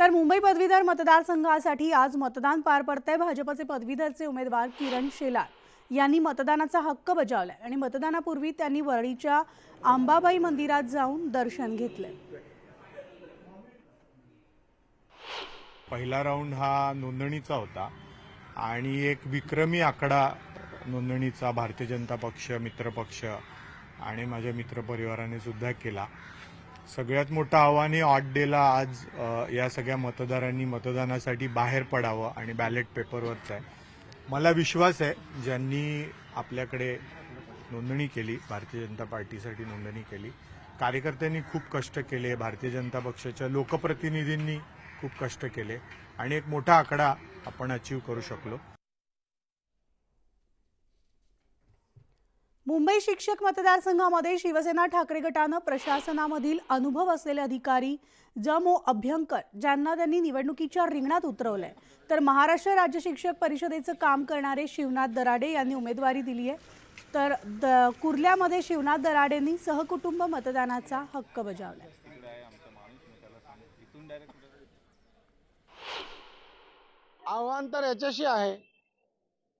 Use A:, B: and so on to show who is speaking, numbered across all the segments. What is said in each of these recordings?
A: तर मुंबई पदवीधर मतदारसंघासाठी आज मतदान पार पडतंय. भाजपचे पदवीधरचे उमेदवार किरण शेलार यांनी मतदानाचा हक्क बजावलाय आणि मतदानापूर्वी त्यांनी वरळीच्या आंबाबाई मंदिरात जाऊन दर्शन घेतलंय.
B: पहिला राऊंड हा नोंदणीचा होता आणि एक विक्रमी आकडा नोंदणीचा भारतीय जनता पक्ष मित्रपक्ष आणि माझ्या मित्रपरिवाराने सुद्धा केला. सगळ्यात मोठं आव्हान हे ऑट डेला आज या सगळ्या मतदारांनी मतदानासाठी बाहेर पडावं आणि बॅलेट पेपरवरच आहे. मला विश्वास आहे ज्यांनी आपल्याकडे नोंदणी केली भारतीय जनता पार्टीसाठी नोंदणी केली कार्यकर्त्यांनी खूप कष्ट केले भारतीय जनता पक्षाच्या लोकप्रतिनिधींनी खूप कष्ट केले आणि एक मोठा आकडा आपण अचीव करू शकलो.
A: मुंबई शिक्षक मतदारसंघामध्ये शिवसेना ठाकरे गटानं प्रशासनामधील अनुभव असलेले अधिकारी जमो अभ्यंकर ज्यांना त्यांनी निवडणुकीच्या रिंगणात उतरवलंय. तर महाराष्ट्र राज्य शिक्षक परिषदेचं काम करणारे शिवनाथ दराडे यांनी उमेदवारी दिली आहे. तर द कुर्ल्यामध्ये शिवनाथ दराडेंनी सहकुटुंब मतदानाचा हक्क बजावलाय.
C: आव्हान तर याच्याशी आहे.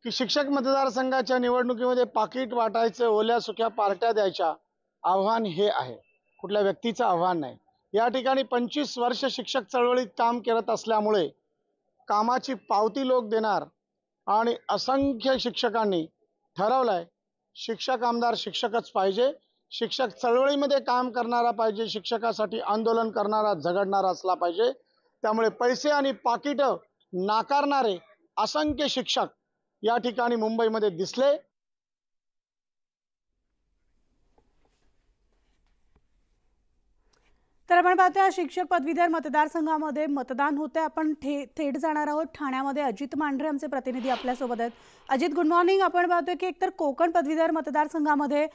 C: की शिक्षक मतदारसंघाच्या निवडणुकीमध्ये पाकिट वाटायचं ओल्या सुक्या पार्ट्या द्यायच्या. आव्हान हे आहे. कुठल्या व्यक्तीचं आव्हान नाही. या ठिकाणी पंचवीस वर्ष शिक्षक चळवळीत काम करत असल्यामुळे कामाची पावती लोक देणार आणि असंख्य शिक्षकांनी ठरवलंय शिक्षक आमदार शिक्षकच पाहिजे. शिक्षक चळवळीमध्ये काम करणारा पाहिजे शिक्षकासाठी आंदोलन करणारा झगडणारा असला पाहिजे. त्यामुळे पैसे आणि पाकिटं नाकारणारे असंख्य शिक्षक या ठिकाणी मुंबईमध्ये दिसले.
A: तर आपण पाहतोय शिक्षक पदवीधर मतदारसंघामध्ये मतदान होते आपण थे थेट जाणार आहोत. ठाण्यामध्ये अजित मांढरे आमचे प्रतिनिधी आपल्यासोबत आहेत. अजित गुड मॉर्निंग आपण पाहतोय की एकतर कोकण पदवीधर मतदारसंघामध्ये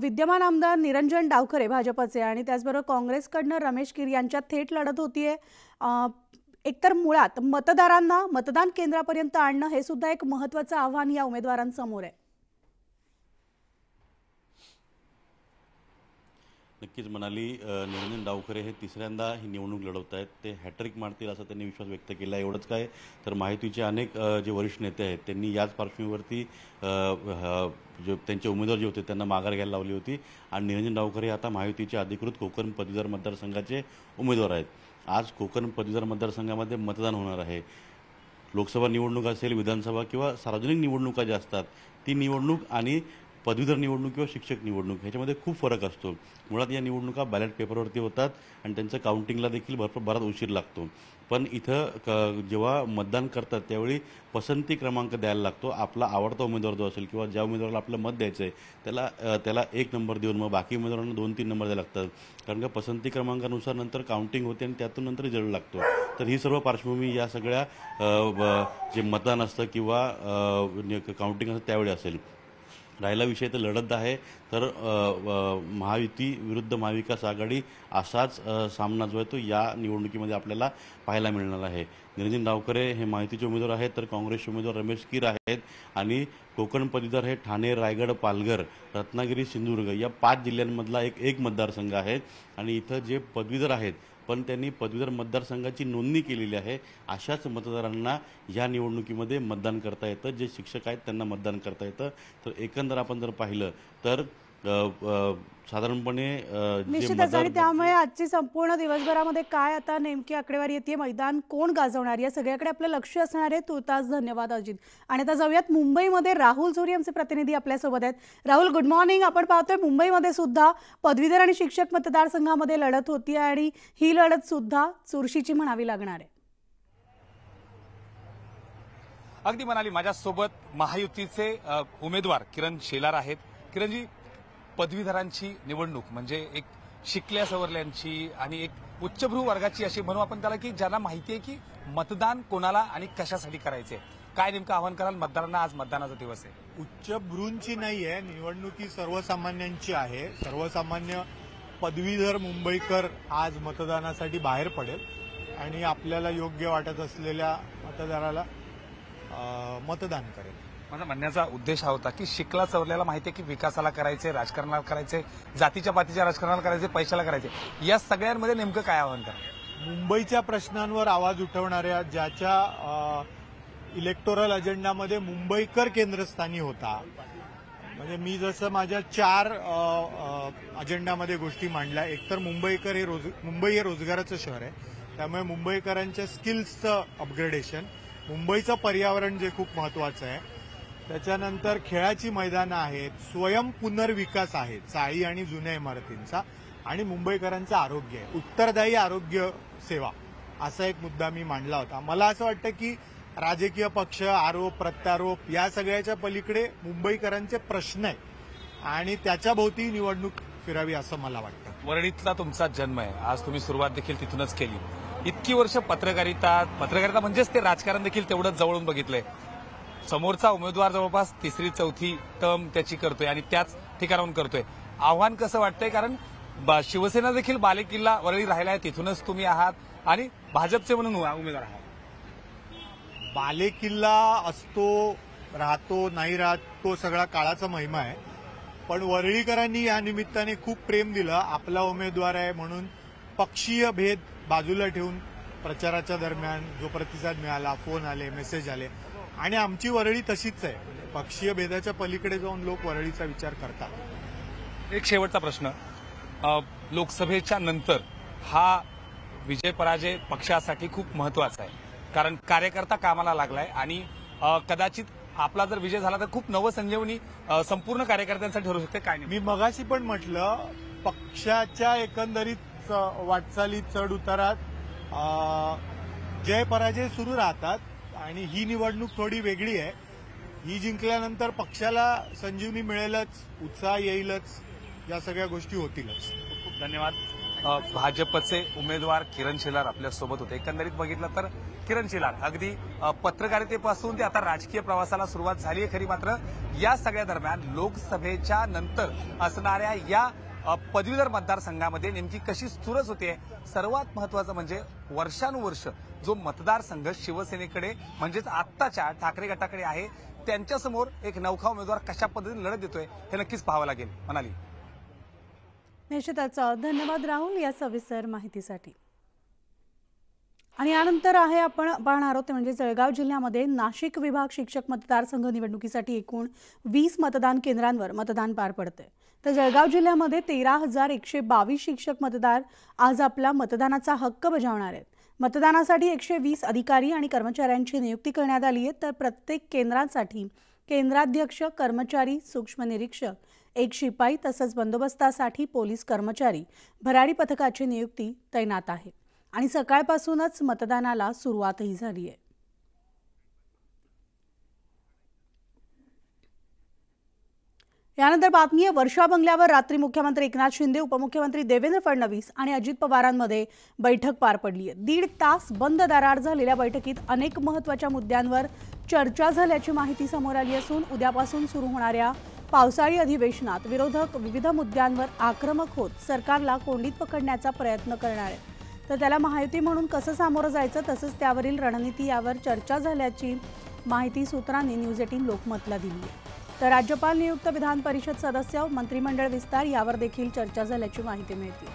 A: विद्यमान आमदार निरंजन डावखरे भाजपचे आणि त्याचबरोबर काँग्रेसकडनं रमेश कीर यांच्यात थेट लढत होतीये. अं, एकतर मुळात मतदारांना मतदान केंद्रापर्यंत आणणं हे सुद्धा एक महत्वाचं आव्हान या उमेदवारांसमोर आहे.
D: नक्कीच म्हणाली निरंजन डावखरे हे तिसऱ्यांदा ही निवडणूक लढवत आहेत. ते हॅट्रिक मारतील असा त्यांनी विश्वास व्यक्त केला एवढंच काय तर माहितीचे अनेक जे वरिष्ठ नेते आहेत त्यांनी याच पार्श्वभूमीवरती जे त्यांचे उमेदवार जे होते त्यांना माघार घ्यायला लावली होती. आणि निरंजन डावखरे आता माहितीचे अधिकृत कोकण पदवीधर मतदारसंघाचे उमेदवार आहेत. आज कोकण पदवीधर मतदारसंघामध्ये मतदान होणार आहे. लोकसभा निवडणूक असेल विधानसभा किंवा सार्वजनिक निवडणुका ज्या असतात ती निवडणूक आणि पदवीधर निवडणूक किंवा शिक्षक निवडणूक ह्याच्यामध्ये खूप फरक असतो. मुळात या निवडणुका बॅलेट पेपरवरती होतात आणि त्यांचं काउंटिंगला देखील भरपूर बराच उशीर लागतो. पण इथं क जेव्हा मतदान करतात त्यावेळी पसंती क्रमांक द्यायला लागतो. आपला आवडता उमेदवार जो असेल किंवा ज्या उमेदवाराला आपलं मत द्यायचं आहे त्याला त्याला एक नंबर देऊन मग बाकी उमेदवारांना दोन तीन नंबर द्यायला लागतात. कारण का पसंती क्रमांकानुसार नंतर काउंटिंग होते आणि त्यातून नंतर रिझल्ट लागतो. तर ही सर्व पार्श्वभूमी या सगळ्या ब- जे मतदान असतं किंवा काउंटिंग असतं त्यावेळी असेल. राहिला विषय तर लढत आहे. तर महायुती विरुद्ध महाविकास आघाडी असाच सामना जो आहे तो या निवडणुकीमध्ये आपल्याला पाहायला मिळणार आहे. निरंजन डावकरे हे महायुतीचे उमेदवार आहेत तर काँग्रेसचे उमेदवार रमेश कीर आहेत आणि कोकण पदवीधर हे ठाणे रायगड पालघर रत्नागिरी सिंधुदुर्ग या पाच जिल्ह्यांमधला एक एक मतदारसंघ आहे. आणि इथं जे पदवीधर आहेत पण त्यांनी पदवीधर मतदारसंघाची नोंदणी केलेली आहे. अशाच मतदारांना या निवडणुकीमध्ये मतदान करता येतं. जे शिक्षक आहेत त्यांना मतदान करता येतं. तर एकंदर आपण जर पाहिलं तर साधारणपणे
A: निश्चितच. आणि त्यामुळे आजची संपूर्ण दिवसभरामध्ये काय आता नेमकी आकडेवारी येते? मैदान कोण गाजवणार? या सगळ्याकडे आपलं लक्ष असणार आहे. तुर्तास धन्यवाद अजित. आणि आता जाऊयात मुंबईमध्ये. राहुल जोरी आमचे प्रतिनिधी आपल्यासोबत आहेत. राहुल गुड मॉर्निंग आपण पाहतोय मुंबईमध्ये सुद्धा पदवीधर आणि शिक्षक मतदारसंघामध्ये लढत होती आणि ही लढत सुद्धा चुरशीची म्हणावी लागणार आहे.
E: अगदी म्हणाली माझ्यासोबत महायुतीचे उमेदवार किरण शेलार आहेत. किरणजी पदवीधरांची निवडणूक म्हणजे एक शिकल्या सवरल्यांची आणि एक उच्चभ्रू वर्गाची अशी म्हणू आपण त्याला की ज्यांना माहिती आहे की मतदान कोणाला आणि कशासाठी करायचे काय नेमकं आवाहन कराल? मतदारांना आज मतदानाचा दिवस आहे.
B: उच्चभ्रूंची नाही आहे निवडणूक ही सर्वसामान्यांची आहे. सर्वसामान्य पदवीधर मुंबईकर आज मतदानासाठी बाहेर पडेल आणि आपल्याला योग्य वाटत असलेल्या मतदाराला मतदान करेल.
E: माझा म्हणण्याचा उद्देश हा होता की शिकला चवरल्याला माहिती आहे की विकासाला करायचे राजकारणाला करायचे जातीच्या पातीच्या राजकारणाला करायचे पैशाला करायचे. या सगळ्यांमध्ये नेमकं काय आव्हान करा?
B: मुंबईच्या प्रश्नांवर आवाज उठवणाऱ्या ज्याच्या इलेक्टोरल अजेंडामध्ये मुंबईकर केंद्रस्थानी होता. म्हणजे मी जसं माझ्या चार अजेंडामध्ये गोष्टी मांडल्या. एकतर मुंबईकर हे रोज मुंबई हे रोजगाराचं शहर आहे. त्यामुळे मुंबईकरांच्या स्किल्सचं अपग्रेडेशन मुंबईचं पर्यावरण जे खूप महत्वाचं आहे त्याच्यानंतर खेळाची मैदानं आहेत स्वयं पुनर्विकास आहे चाळी आणि जुन्या इमारतींचा. आणि मुंबईकरांचं आरोग्य आहे. उत्तरदायी आरोग्य सेवा असा एक मुद्दा मी मांडला होता. मला असं वाटतं की राजकीय पक्ष आरोप प्रत्यारोप या सगळ्याच्या पलीकडे मुंबईकरांचे प्रश्न आहे आणि त्याच्या भोवती निवडणूक फिरावी असं मला वाटतं.
E: वरळीतला तुमचा जन्म आहे. आज तुम्ही सुरुवात देखील तिथूनच केली. इतकी वर्ष पत्रकारिता पत्रकारिता म्हणजेच ते राजकारण देखील तेवढंच जवळून बघितलंय. समोरचा उमेदवार जवळपास तिसरी चौथी टर्म त्याची करतोय आणि त्याच ठिकाणाहून करतोय. आव्हान कसं वाटतंय? कारण शिवसेना देखील बालेकिल्ला वरळी राहिला आहे तिथूनच तुम्ही आहात आणि भाजपचे म्हणून उमेदवार आहात.
B: बालेकिल्ला असतो राहतो नाही राहत तो सगळा काळाचा महिमा आहे. पण वरळीकरांनी या निमित्ताने खूप प्रेम दिलं. आपला उमेदवार आहे म्हणून पक्षीय भेद बाजूला ठेवून प्रचाराच्या दरम्यान जो प्रतिसाद मिळाला फोन आले मेसेज आले आणि आमची वरळी तशीच आहे. पक्षीय भेदाच्या पलीकडे जाऊन लोक वरळीचा विचार करतात.
E: एक शेवटचा प्रश्न. लोकसभेच्या नंतर हा विजय पराजय पक्षासाठी खूप महत्त्वाचा आहे. कारण कार्यकर्ता कामाला लागलाय आणि कदाचित आपला जर विजय झाला तर खूप नवसंजीवनी संपूर्ण कार्यकर्त्यांसाठी ठरू शकते. काय नाही.
B: मी मगाशी पण म्हटलं पक्षाच्या एकंदरीत वाटचाली चढ उतारात जय पराजय सुरू राहतात. आणि ही निवडणूक थोडी वेगळी आहे. ही जिंकल्यानंतर पक्षाला संजीवनी मिळेलच उत्साह येईलच या सगळ्या गोष्टी होतीलच.
E: खूप खूप धन्यवाद. भाजपचे उमेदवार किरण शेलार आपल्यासोबत होते. एकंदरीत बघितलं तर किरण शेलार अगदी पत्रकारितेपासून ते आता राजकीय प्रवासाला सुरुवात झाली आहे खरी मात्र या सगळ्या दरम्यान लोकसभेच्या नंतर असणाऱ्या या पदवीधर मतदारसंघामध्ये नेमकी कशी चुरस होते? सर्वात महत्वाचं म्हणजे वर्षानुवर्ष जो मतदारसंघ शिवसेनेकडे म्हणजेच आत्ताच्या ठाकरे गटाकडे आहे त्यांच्यासमोर एक नौखा उमेदवार कशा पद्धतीने लढत देतोय हे नक्कीच पाहावं लागेल. म्हणाली
A: निश्चितच धन्यवाद राहुल या सविस्तर माहितीसाठी. आणि यानंतर आहे आपण पाहणार आहोत ते म्हणजे जळगाव जिल्ह्यामध्ये नाशिक विभाग शिक्षक मतदारसंघ निवडणुकीसाठी एकूण वीस मतदान केंद्रांवर मतदान पार पडते तर जळगाव जिल्ह्यामध्ये तेरा हजार एकशे बावीस शिक्षक मतदार आज आपला मतदानाचा हक्क बजावणार आहेत. मतदानासाठी एकशे वीस अधिकारी आणि कर्मचाऱ्यांची नियुक्ती करण्यात आली आहे. तर प्रत्येक केंद्रांसाठी केंद्राध्यक्ष कर्मचारी सूक्ष्म निरीक्षक एक शिपाई तसंच बंदोबस्तासाठी पोलीस कर्मचारी भरारी पथकाची नियुक्ती तैनात आहे. आणि सकाळपासूनच मतदानाला सुरुवातही झाली आहे. यानंतर बातमी आहे वर्षा बंगल्यावर रात्री मुख्यमंत्री एकनाथ शिंदे उपमुख्यमंत्री देवेंद्र फडणवीस आणि अजित पवारांमध्ये बैठक पार पडली आहे. दीड तास बंद दरार झालेल्या बैठकीत अनेक महत्त्वाच्या मुद्द्यांवर चर्चा झाल्याची माहिती समोर आली असून उद्यापासून सुरू होणाऱ्या पावसाळी अधिवेशनात विरोधक विविध मुद्द्यांवर आक्रमक होत सरकारला कोंडीत पकडण्याचा प्रयत्न करणार आहेत. तर त्याला माहिती म्हणून कसं सामोरं जायचं तसंच त्यावरील रणनीती यावर चर्चा झाल्याची माहिती सूत्रांनी न्यूज एटीन लोकमतला दिली आहे. तर राज्यपाल नियुक्त विधान परिषद सदस्य मंत्रिमंडळ विस्तार यावर देखील चर्चा झाल्याची माहिती मिळते.